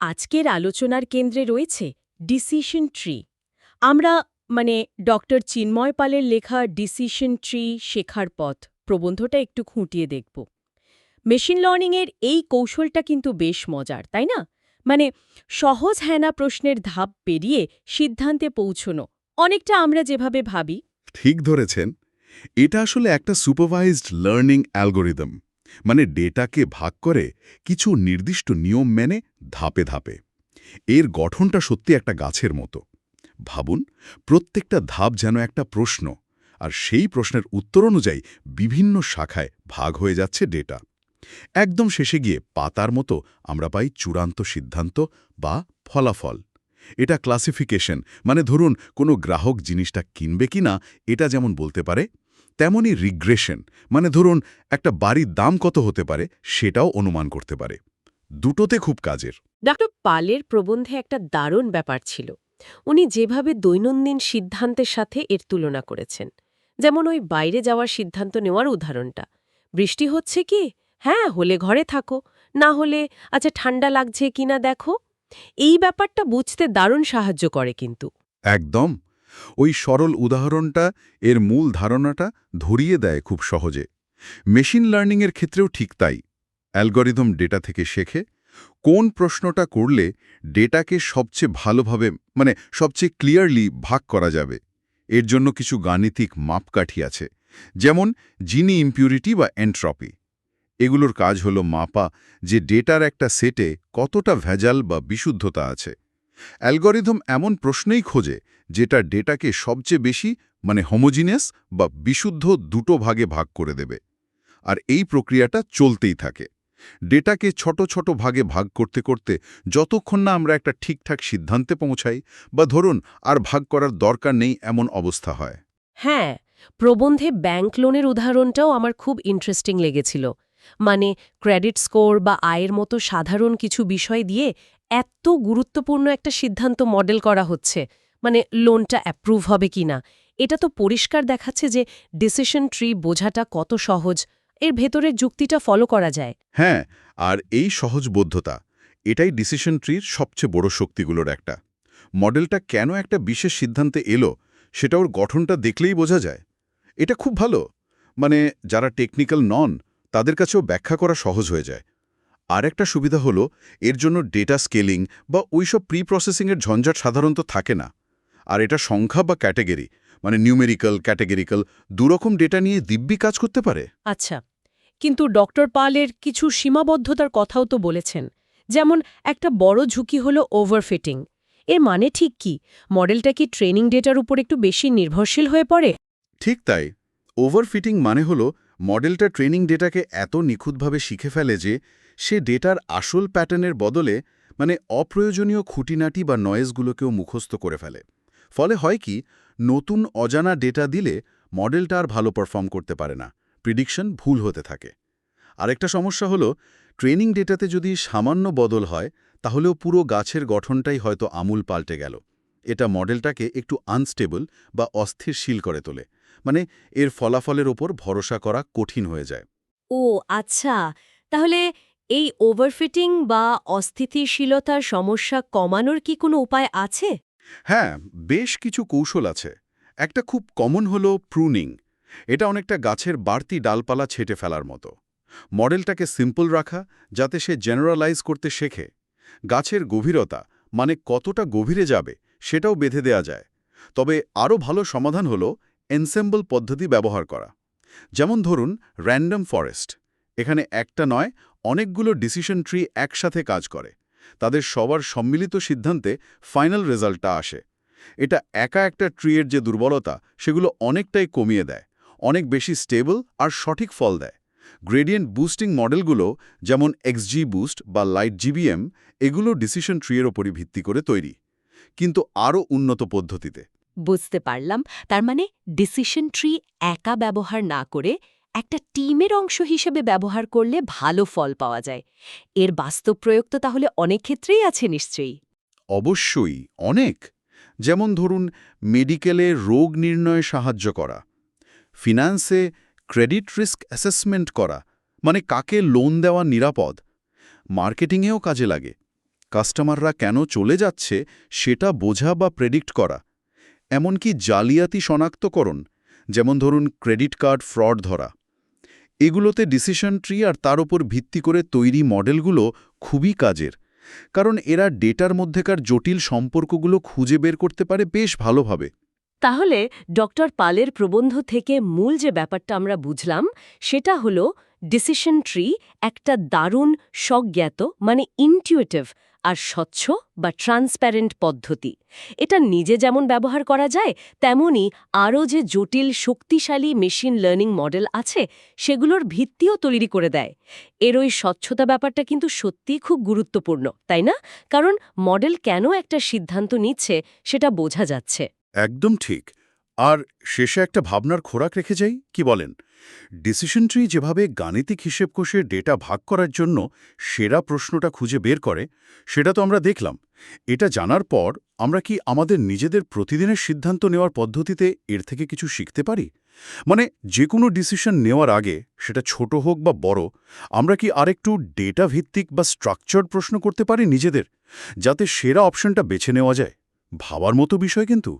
আজকের আলোচনার কেন্দ্রে রয়েছে ডিসিশন ট্রি আমরা মানে ডক্টর চিন্ময় পালের লেখা ডিসিশন ট্রি শেখার পথ, প্রবন্ধটা একটু খুঁটিয়ে দেখব। মেশিন লার্নিংয়ের এই কৌশলটা কিন্তু বেশ মজার, তাই না? মানে সহজ হ্যানা প্রশ্নের ধাপ পেরিয়ে সিদ্ধান্তে পৌঁছনো, অনেকটা আমরা যেভাবে ভাবি। ঠিক ধরেছেন। এটা আসলে একটা সুপারভাইজড লার্নিং অ্যালগোরিদম মানে ডেটাকে ভাগ করে কিছু নির্দিষ্ট নিয়ম মেনে ধাপে ধাপে। এর গঠনটা সত্যি একটা গাছের মতো। ভাবুন, প্রত্যেকটা ধাপ যেন একটা প্রশ্ন, আর সেই প্রশ্নের উত্তর অনুযায়ী বিভিন্ন শাখায় ভাগ হয়ে যাচ্ছে ডেটা। একদম শেষে গিয়ে পাতার মতো আমরা পাই চূড়ান্ত সিদ্ধান্ত বা ফলাফল। এটা ক্লাসিফিকেশন মানে ধরুন কোনো গ্রাহক জিনিসটা কিনবে কিনা, এটা যেমন বলতে পারে তেমনই রিগ্রেশন মানে ধরুন একটা বাড়ির দাম কত হতে পারে সেটাও অনুমান করতে পারে। দুটোতে খুব কাজের। ডক্টর পালের প্রবন্ধে একটা দারুণ ব্যাপার ছিল। উনি যেভাবে দৈনন্দিন সিদ্ধান্তের সাথে এর তুলনা করেছেন। যেমন ওই বাইরে যাওয়ার সিদ্ধান্ত নেওয়ার উদাহরণটা। বৃষ্টি হচ্ছে কি? হ্যাঁ হলে ঘরে থাকো। না হলে আচ্ছা ঠান্ডা লাগছে কিনা দেখো। এই ব্যাপারটা বুঝতে দারুণ সাহায্য করে কিন্তু। একদম। ওই সরল উদাহরণটা এর মূল ধারণাটা ধরিয়ে দেয় খুব সহজে। মেশিন লার্নিংয়ের ক্ষেত্রেও ঠিক তাই। অ্যালগরিদম ডেটা থেকে শেখে। কোন প্রশ্নটা করলে ডেটাকে সবচেয়ে ভালোভাবে মানে সবচেয়ে ক্লিয়ারলি ভাগ করা যাবে? এর জন্য কিছু গাণিতিক মাপকাঠি আছে, যেমন জিনি ইম্পিউরিটি বা এন্ট্রপি। এগুলোর কাজ হলো মাপা যে ডেটার একটা সেটে কতটা ভেজাল বা বিশুদ্ধতা আছে। অ্যালগরিদম এমন প্রশ্নেই খোঁজে যেটা ডেটাকে সবচেয়ে বেশি মানে হোমোজিনিয়াস বা বিশুদ্ধ দুটো ভাগে ভাগ করে দেবে। আর এই প্রক্রিয়াটা চলতেই থাকে। ডেটাকে ছোট ছোট ভাগে ভাগ করতে করতে যতক্ষণ না আমরা একটা ঠিকঠাক সিদ্ধান্তে পৌঁছাই বা ধরুন আর ভাগ করার দরকার নেই এমন অবস্থা হয়। হ্যাঁ প্রবন্ধে ব্যাংক লোনের উদাহরণটাও আমার খুব ইন্টারেস্টিং লেগেছিল। মানে ক্রেডিট স্কোর বা আয়ের মতো সাধারণ কিছু বিষয় দিয়ে এত গুরুত্বপূর্ণ একটা সিদ্ধান্ত মডেল করা হচ্ছে। মানে লোনটা অ্যাপ্রুভ হবে কিনা এটা তো পরিষ্কার দেখাচ্ছে যে ডিসিশন ট্রি বোঝাটা কত সহজ। এর ভেতরের যুক্তিটা ফলো করা যায়। হ্যাঁ আর এই সহজবোধ্যতা, এটাই ডিসিশন ট্রির সবচেয়ে বড় শক্তিগুলোর একটা। মডেলটা কেন একটা বিশেষ সিদ্ধান্তে এলো, সেটা ওর গঠনটা দেখলেই বোঝা যায়। এটা খুব ভালো। মানে যারা টেকনিক্যাল নন, তাদের কাছেও ব্যাখ্যা করা সহজ হয়ে যায়। আর একটা সুবিধা হলো এর জন্য ডেটা স্কেলিং বা ওইসব প্রি প্রসেসিংয়ের ঝঞ্ঝাট সাধারণত থাকে না। আর এটা সংখ্যা বা ক্যাটেগরি মানে নিউমেরিক্যাল ক্যাটেগরিক্যাল দুরকম ডেটা নিয়ে দিব্যি কাজ করতে পারে। আচ্ছা কিন্তু ডক্টর পালের কিছু সীমাবদ্ধতার কথাও তো বলেছেন যেমন একটা বড় ঝুঁকি হল ওভারফিটিং এর মানে ঠিক কি? মডেলটা কি ট্রেনিং ডেটার উপর একটু বেশি নির্ভরশীল হয়ে পড়ে? ঠিক তাই। ওভারফিটিং মানে হলো মডেলটা ট্রেনিং ডেটাকে এত নিখুঁতভাবে শিখে ফেলে যে সে ডেটার আসল প্যাটার্নের বদলে মানে অপ্রয়োজনীয় খুঁটিনাটি বা নয়েজগুলোকেও মুখস্থ করে ফেলে। ফলে হয় কি, নতুন অজানা ডেটা দিলে মডেলটা আর ভালো পারফর্ম করতে পারে না, প্রিডিকশন ভুল হতে থাকে। আরেকটা সমস্যা হলো, ট্রেনিং ডেটাতে যদি সামান্য বদল হয়, তাহলেও পুরো গাছের গঠনটাই হয়তো আমূল পাল্টে গেল। এটা মডেলটাকে একটু আনস্টেবল বা অস্থিরশীল করে তোলে। মানে এর ফলাফলের ওপর ভরসা করা কঠিন হয়ে যায়। ও আচ্ছা। তাহলে এই ওভারফিটিং বা অস্থিতিশীলতার সমস্যা কমানোর কি কোনো উপায় আছে? হ্যাঁ বেশ কিছু কৌশল আছে। একটা খুব কমন হলো প্রুনিং এটা অনেকটা গাছের বাড়তি ডালপালা ছেটে ফেলার মতো। মডেলটাকে সিম্পল রাখা যাতে সে জেনারেলাইজ করতে শেখে। গাছের গভীরতা মানে কতটা গভীরে যাবে সেটাও বেঁধে দেয়া যায়। তবে আরও ভালো সমাধান হলো এনসেম্বল পদ্ধতি ব্যবহার করা। যেমন ধরুন র্যান্ডম ফরেস্ট এখানে একটা নয়, অনেকগুলো ডিসিশন ট্রি একসাথে কাজ করে। তাদের সবার সম্মিলিত সিদ্ধান্তে ফাইনাল রেজাল্টটা আসে। এটা একা একটা ট্রিয়ের যে দুর্বলতা, সেগুলো অনেকটাই কমিয়ে দেয়। অনেক বেশি স্টেবল আর সঠিক ফল দেয়। গ্রেডিয়েন্ট বুস্টিং মডেলগুলো যেমন এক্সজি বুস্ট বা লাইট জিবিএম এগুলো ডিসিশন ট্রিয়ের ওপরই ভিত্তি করে তৈরি। কিন্তু আরও উন্নত পদ্ধতিতে। বুঝতে পারলাম, তার মানে ডিসিশন ট্রি একা ব্যবহার না করে একটা টিমের অংশ হিসেবে ব্যবহার করলে ভালো ফল পাওয়া যায়। এর বাস্তব প্রয়োগ তো তাহলে অনেক ক্ষেত্রেই আছে নিশ্চয়ই। অবশ্যই, অনেক। যেমন ধরুন, মেডিকেলে রোগ নির্ণয়ে সাহায্য করা, ফিনান্সে ক্রেডিট রিস্ক অ্যাসেসমেন্ট করা মানে কাকে লোন দেওয়া নিরাপদ, মার্কেটিংয়েও কাজে লাগে। কাস্টমাররা কেন চলে যাচ্ছে সেটা বোঝা বা প্রেডিক্ট করা এমনকি জালিয়াতি শনাক্তকরণ, যেমন ধরুন ক্রেডিট কার্ড ফ্রড ধরা। এগুলোতে ডিসিশন ট্রি আর তার উপর ভিত্তি করে তৈরি মডেলগুলো খুবই কাজের, কারণ এরা ডেটার মধ্যেকার জটিল সম্পর্কগুলো খুঁজে বের করতে পারে বেশ ভালোভাবে। তাহলে ডক্টর পালের প্রবন্ধ থেকে মূল যে ব্যাপারটা আমরা বুঝলাম, সেটা হলো ডিসিশন ট্রি একটা দারুণ স্বজ্ঞাত মানে ইনটিউটিভ আর স্বচ্ছ বা ট্রান্সপ্যারেন্ট পদ্ধতি। এটা নিজে যেমন ব্যবহার করা যায় তেমনি আরও যে জটিল, শক্তিশালী মেশিন লার্নিং মডেল আছে, সেগুলোর ভিত্তিও তৈরি করে দেয়। এর ওই স্বচ্ছতা ব্যাপারটা কিন্তু সত্যিই খুব গুরুত্বপূর্ণ, তাই না? কারণ মডেল কেন একটা সিদ্ধান্ত নিচ্ছে, সেটা বোঝা যাচ্ছে। একদম ঠিক। আর শেষে একটা ভাবনার খোরাক রেখে যাই? কি বলেন? ডিসিশন ট্রি যেভাবে গাণিতিক হিসেব কষে ডেটা ভাগ করার জন্য সেরা প্রশ্নটা খুঁজে বের করে, সেটা তো আমরা দেখলাম। এটা জানার পর আমরা কি আমাদের নিজেদের প্রতিদিনের সিদ্ধান্ত নেওয়ার পদ্ধতিতে এর থেকে কিছু শিখতে পারি? মানে যে কোনো ডিসিশন নেওয়ার আগে, সেটা ছোট হোক বা বড়, আমরা কি আরেকটু ডেটা ভিত্তিক বা স্ট্রাকচার্ড প্রশ্ন করতে পারি নিজেদের, যাতে সেরা অপশনটা বেছে নেওয়া যায়? ভাবার মতো বিষয় কিন্তু।